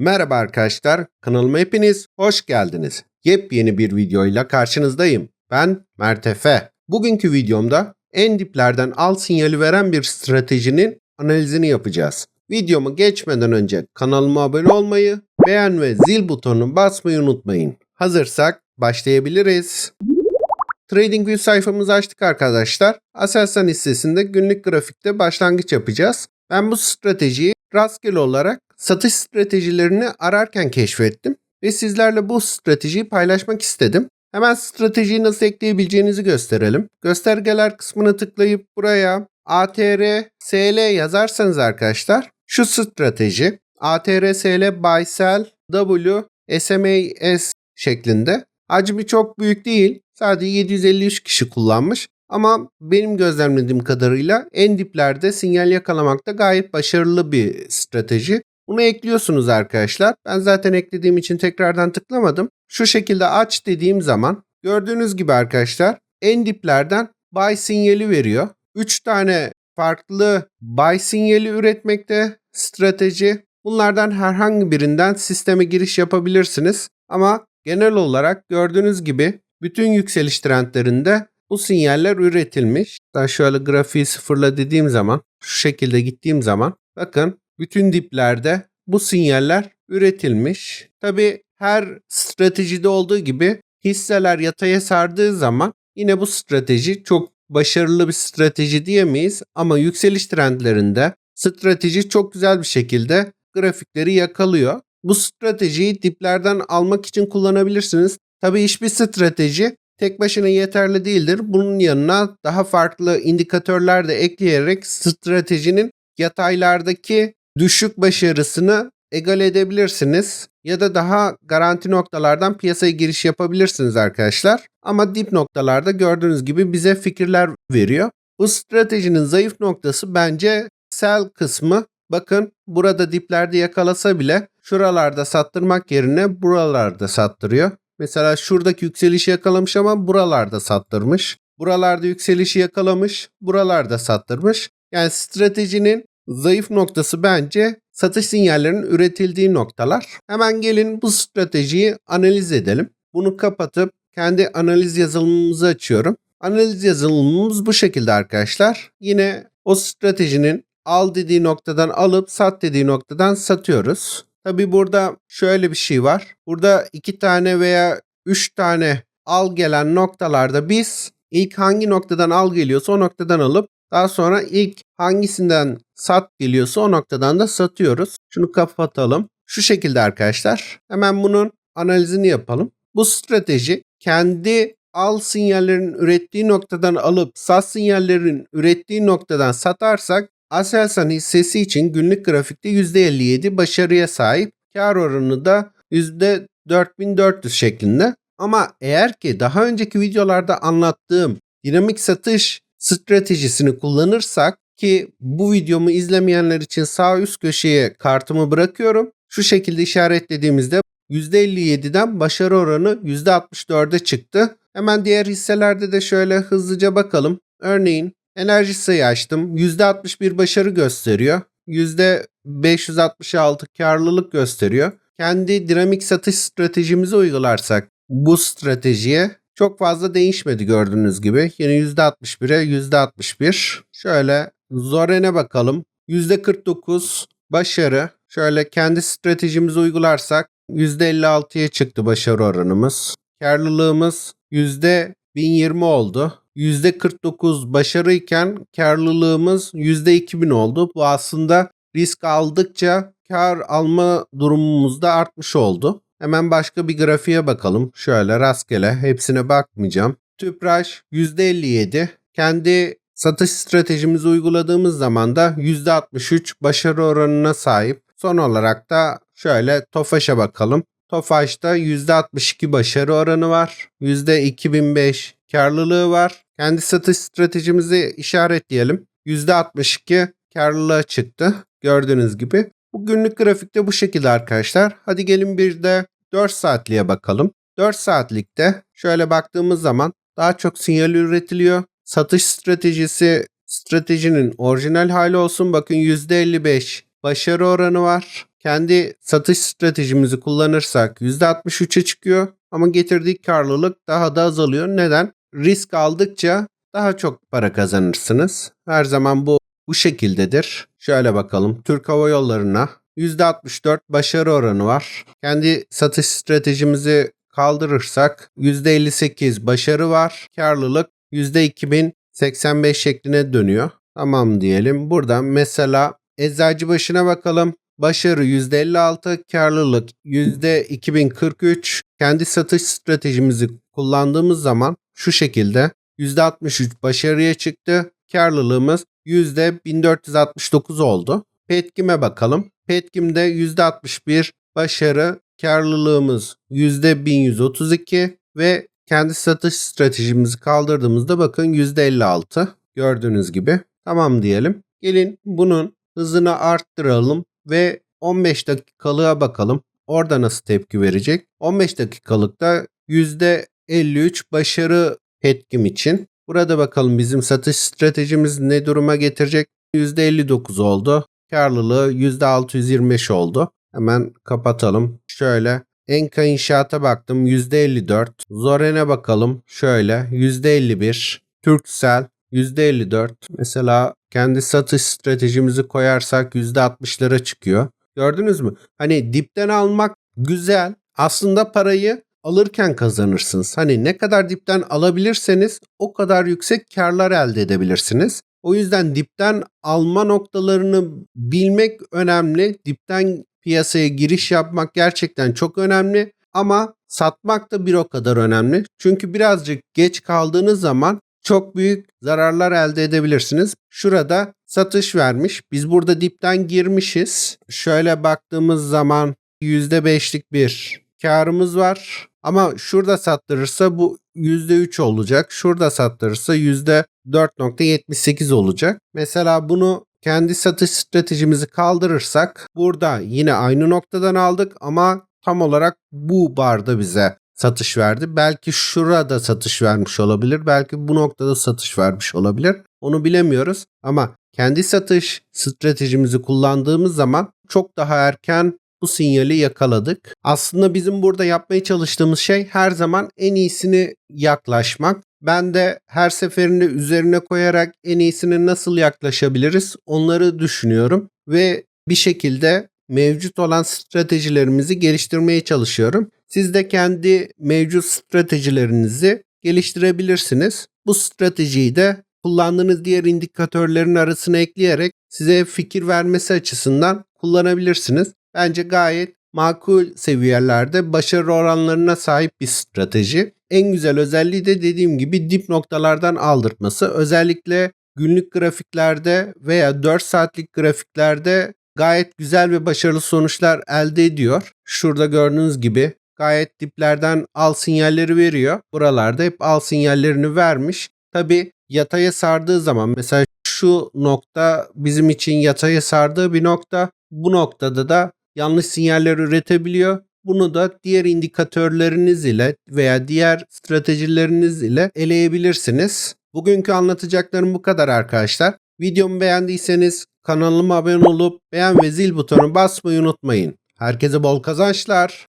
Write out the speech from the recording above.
Merhaba arkadaşlar, kanalıma hepiniz hoş geldiniz. Yepyeni bir videoyla karşınızdayım. Ben Mert Efe. Bugünkü videomda en diplerden al sinyali veren bir stratejinin analizini yapacağız. Videomu geçmeden önce kanalıma abone olmayı, beğen ve zil butonunu basmayı unutmayın. Hazırsak başlayabiliriz. TradingView sayfamızı açtık arkadaşlar. Aselsan hissesinde günlük grafikte başlangıç yapacağız. Ben bu stratejiyi rastgele olarak satış stratejilerini ararken keşfettim ve sizlerle bu stratejiyi paylaşmak istedim. Hemen stratejiyi nasıl ekleyebileceğinizi gösterelim. Göstergeler kısmına tıklayıp buraya ATR SL yazarsanız arkadaşlar şu strateji ATR SL Buy Sell W SMAS şeklinde. Hacmi çok büyük değil. Sadece 753 kişi kullanmış. Ama benim gözlemlediğim kadarıyla en diplerde sinyal yakalamakta gayet başarılı bir strateji. Bunu ekliyorsunuz arkadaşlar. Ben zaten eklediğim için tekrardan tıklamadım. Şu şekilde aç dediğim zaman gördüğünüz gibi arkadaşlar en diplerden buy sinyali veriyor. 3 tane farklı buy sinyali üretmekte strateji. Bunlardan herhangi birinden sisteme giriş yapabilirsiniz. Ama genel olarak gördüğünüz gibi bütün yükseliş trendlerinde bu sinyaller üretilmiş. Daha şöyle grafiği sıfırla dediğim zaman şu şekilde gittiğim zaman bakın bütün diplerde bu sinyaller üretilmiş. Tabi her stratejide olduğu gibi hisseler yataya sardığı zaman yine bu strateji çok başarılı bir strateji diyemeyiz ama yükseliş trendlerinde strateji çok güzel bir şekilde grafikleri yakalıyor. Bu stratejiyi diplerden almak için kullanabilirsiniz. Tabii hiçbir strateji tek başına yeterli değildir. Bunun yanına daha farklı indikatörler de ekleyerek stratejinin yataylardaki düşük başarısını egal edebilirsiniz ya da daha garanti noktalardan piyasaya giriş yapabilirsiniz arkadaşlar. Ama dip noktalarda gördüğünüz gibi bize fikirler veriyor. Bu stratejinin zayıf noktası bence sell kısmı. Bakın burada diplerde yakalasa bile şuralarda sattırmak yerine buralarda sattırıyor. Mesela şuradaki yükselişi yakalamış ama buralarda sattırmış. Buralarda yükselişi yakalamış, buralarda sattırmış. Yani stratejinin zayıf noktası bence satış sinyallerinin üretildiği noktalar. Hemen gelin bu stratejiyi analiz edelim. Bunu kapatıp kendi analiz yazılımımızı açıyorum. Analiz yazılımımız bu şekilde arkadaşlar. Yine o stratejinin al dediği noktadan alıp sat dediği noktadan satıyoruz. Tabi burada şöyle bir şey var. Burada iki tane veya üç tane al gelen noktalarda biz ilk hangi noktadan al geliyorsa o noktadan alıp daha sonra ilk hangisinden sat geliyorsa o noktadan da satıyoruz. Şunu kapatalım. Şu şekilde arkadaşlar. Hemen bunun analizini yapalım. Bu strateji kendi al sinyallerinin ürettiği noktadan alıp sat sinyallerinin ürettiği noktadan satarsak Aselsan hissesi için günlük grafikte %57 başarıya sahip. Kar oranı da %4400 şeklinde. Ama eğer ki daha önceki videolarda anlattığım dinamik satış stratejisini kullanırsak ki bu videomu izlemeyenler için sağ üst köşeye kartımı bırakıyorum. Şu şekilde işaretlediğimizde %57'den başarı oranı %64'e çıktı. Hemen diğer hisselerde de şöyle hızlıca bakalım. Örneğin enerji sayı açtım. %61 başarı gösteriyor. %566 karlılık gösteriyor. Kendi dinamik satış stratejimizi uygularsak bu stratejiye çok fazla değişmedi gördüğünüz gibi. Yine %61'e %61. Şöyle Zoren'e bakalım. %49 başarı. Şöyle kendi stratejimizi uygularsak %56'ya çıktı başarı oranımız. Karlılığımız %1020 oldu. %49 başarıyken karlılığımız %2000 oldu. Bu aslında risk aldıkça kar alma durumumuz da artmış oldu. Hemen başka bir grafiğe bakalım. Şöyle rastgele hepsine bakmayacağım. Tüpraş %57. Kendi satış stratejimizi uyguladığımız zaman da %63 başarı oranına sahip. Son olarak da şöyle Tofaş'a bakalım. Tofaş'ta %62 başarı oranı var. %2005 karlılığı var. Kendi satış stratejimizi işaretleyelim. %62 karlılığa çıktı. Gördüğünüz gibi. Bu günlük grafikte bu şekilde arkadaşlar. Hadi gelin bir de 4 saatliğe bakalım. 4 saatlikte şöyle baktığımız zaman daha çok sinyal üretiliyor. Satış stratejisi stratejinin orijinal hali olsun. Bakın %55 başarı oranı var. kendi satış stratejimizi kullanırsak %63'e çıkıyor ama getirdiği karlılık daha da azalıyor. Neden? Risk aldıkça daha çok para kazanırsınız. Her zaman bu bu şekildedir. Şöyle bakalım. Türk Hava Yolları'na %64 başarı oranı var. Kendi satış stratejimizi kaldırırsak %58 başarı var. Karlılık %2085 şekline dönüyor. Tamam diyelim. Buradan mesela eczacı başına bakalım. Başarı %56, karlılık %2043. Kendi satış stratejimizi kullandığımız zaman şu şekilde %63 başarıya çıktı. Karlılığımız %1469 oldu. Petkim'e bakalım. Petkim'de %61 başarı, karlılığımız %1132 ve kendi satış stratejimizi kaldırdığımızda bakın %56 gördüğünüz gibi. Tamam diyelim. Gelin bunun hızını arttıralım ve 15 dakikalığa bakalım. Orada nasıl tepki verecek? 15 dakikalıkta %53 başarı petkim için. Burada bakalım bizim satış stratejimiz ne duruma getirecek? %59 oldu. Karlılığı %625 oldu. Hemen kapatalım. Şöyle Enka İnşaat'a baktım %54. Zoren'e bakalım. Şöyle %51. Turkcell %54. Mesela kendi satış stratejimizi koyarsak %60'lara çıkıyor. Gördünüz mü? Hani dipten almak güzel. Aslında parayı alırken kazanırsınız. Hani ne kadar dipten alabilirseniz o kadar yüksek karlar elde edebilirsiniz. O yüzden dipten alma noktalarını bilmek önemli. Dipten piyasaya giriş yapmak gerçekten çok önemli ama satmak da bir o kadar önemli. Çünkü birazcık geç kaldığınız zaman çok büyük zararlar elde edebilirsiniz. Şurada satış vermiş. Biz burada dipten girmişiz. Şöyle baktığımız zaman %5'lik bir karımız var. Ama şurada sattırırsa bu %3 olacak. Şurada sattırırsa %4.78 olacak. Mesela bunu kendi satış stratejimizi kaldırırsak burada yine aynı noktadan aldık ama tam olarak bu barda bize satış verdi. Belki şurada satış vermiş olabilir. Belki bu noktada satış vermiş olabilir. Onu bilemiyoruz ama kendi satış stratejimizi kullandığımız zaman çok daha erken bu sinyali yakaladık. Aslında bizim burada yapmaya çalıştığımız şey her zaman en iyisini yaklaşmak. Ben de her seferinde üzerine koyarak en iyisine nasıl yaklaşabiliriz onları düşünüyorum ve bir şekilde mevcut olan stratejilerimizi geliştirmeye çalışıyorum. Siz de kendi mevcut stratejilerinizi geliştirebilirsiniz. Bu stratejiyi de kullandığınız diğer indikatörlerin arasına ekleyerek size fikir vermesi açısından kullanabilirsiniz. Bence gayet makul seviyelerde başarı oranlarına sahip bir strateji. En güzel özelliği de dediğim gibi dip noktalardan aldırtması. Özellikle günlük grafiklerde veya 4 saatlik grafiklerde gayet güzel ve başarılı sonuçlar elde ediyor. Şurada gördüğünüz gibi gayet diplerden al sinyalleri veriyor. Buralarda hep al sinyallerini vermiş. Tabi yataya sardığı zaman mesela şu nokta bizim için yataya sardığı bir nokta. Bu noktada da yanlış sinyaller üretebiliyor. Bunu da diğer indikatörleriniz ile veya diğer stratejileriniz ile eleyebilirsiniz. Bugünkü anlatacaklarım bu kadar arkadaşlar. Videomu beğendiyseniz kanalıma abone olup beğen ve zil butonu basmayı unutmayın. Herkese bol kazançlar.